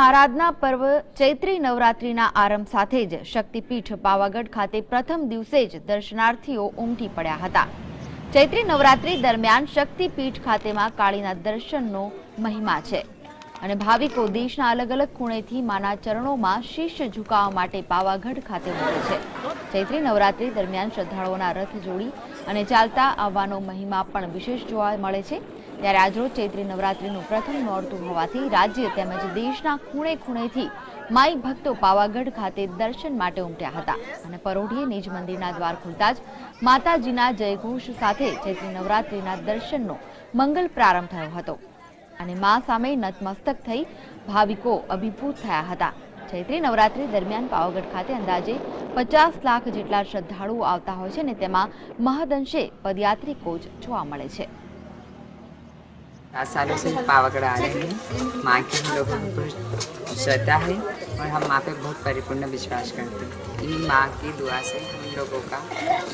આરાધના પર્વ ચૈત્રી નવરાત્રિના આરંભ સાથે જ શક્તિપીઠ પાવાગઢ ખાતે પ્રથમ દિવસે જ દર્શનાર્થીઓ ઉમટી પડ્યા હતા. ચૈત્રી નવરાત્રિ દરમિયાન શક્તિપીઠ ખાતેમાં કાળીના દર્શનનો મહિમા છે અને ભાવિકો દેશના અલગ અલગ ખૂણેથી માના ચરણોમાં શીશ ઝુકાવવા માટે પાવાગઢ ખાતે ઉમટે છે. ચૈત્રી નવરાત્રિ દરમિયાન શ્રદ્ધાળુઓના રથ જોડી અને ચાલતા આવવાનો મહિમા પણ વિશેષ જોવા મળે છે. ત્યારે આજરોજ ચૈત્રી નવરાત્રિનું પ્રથમ નોરતું હોવાથી રાજ્ય તેમજ દેશના ખૂણે ખૂણેથી માઈ ભક્તો પાવાગઢ ખાતે દર્શન માટે ઉમટ્યા હતા. અને પરોઢીએ નિજ મંદિરના દ્વાર ખુલતા જ માતાજીના જયઘોષ સાથે ચૈત્રી નવરાત્રિના દર્શનનો મંગલ પ્રારંભ થયો હતો. અને મા સામે નતમસ્તક થઈ ભાવિકો અભિભૂત થયા હતા. ચૈત્રી નવરાત્રી દરમિયાન પાવાગઢ ખાતે અંદાજે પચાસ લાખ જેટલા શ્રદ્ધાળુઓ આવતા હોય છે અને તેમાં મહદઅંશે પદયાત્રિકો જ જોવા મળે છે सात सालों से पावागढ़ आ रहे हैं माँ की हम लोगों को श्रद्धा है और हम माँ पे बहुत परिपूर्ण विश्वास करते हैं इन माँ की दुआ से हम लोगों का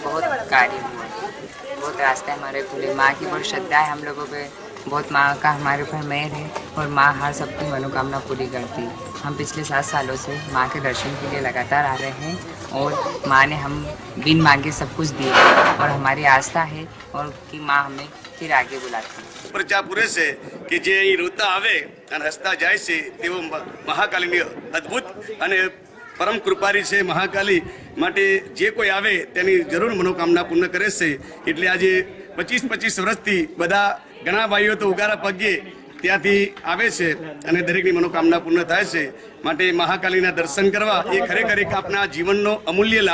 बहुत कार्य हुआ है बहुत रास्ते हमारे खुले माँ की बहुत श्रद्धा है हम लोगों पे बहुत माँ का हमारे ऊपर मेहर है और माँ हर सबकी मनोकामना पूरी करती है हम पिछले सात सालों से माँ के दर्शन के लिए लगातार आ रहे हैं और माँ ने हम बिन मांगे सब कुछ दिया और हमारी आस्था है और कि माँ हमें फिर आगे बुलाती है પ્રજા પૂરે છે કે જે અહીં રોતા આવે અને હસતા જાય છે તેવો મ- મહાકાલીની અદ્ભુત અને પરમ કૃપારી છે મહાકાલી માટે જે કોઈ આવે તેની જરૂર મનોકામના પૂર્ણ કરે છે એટલે આજે પચીસ પચીસ વર્ષથી બધા ઘણા ભાઈઓ તો ઉગારા પગે ત્યાંથી આવે છે અને દરેકની મનોકામના પૂર્ણ થાય છે. માટે મહાકાલીના દર્શન કરવા એ ખરેખર એક આપના જીવનનો અમૂલ્ય લાભ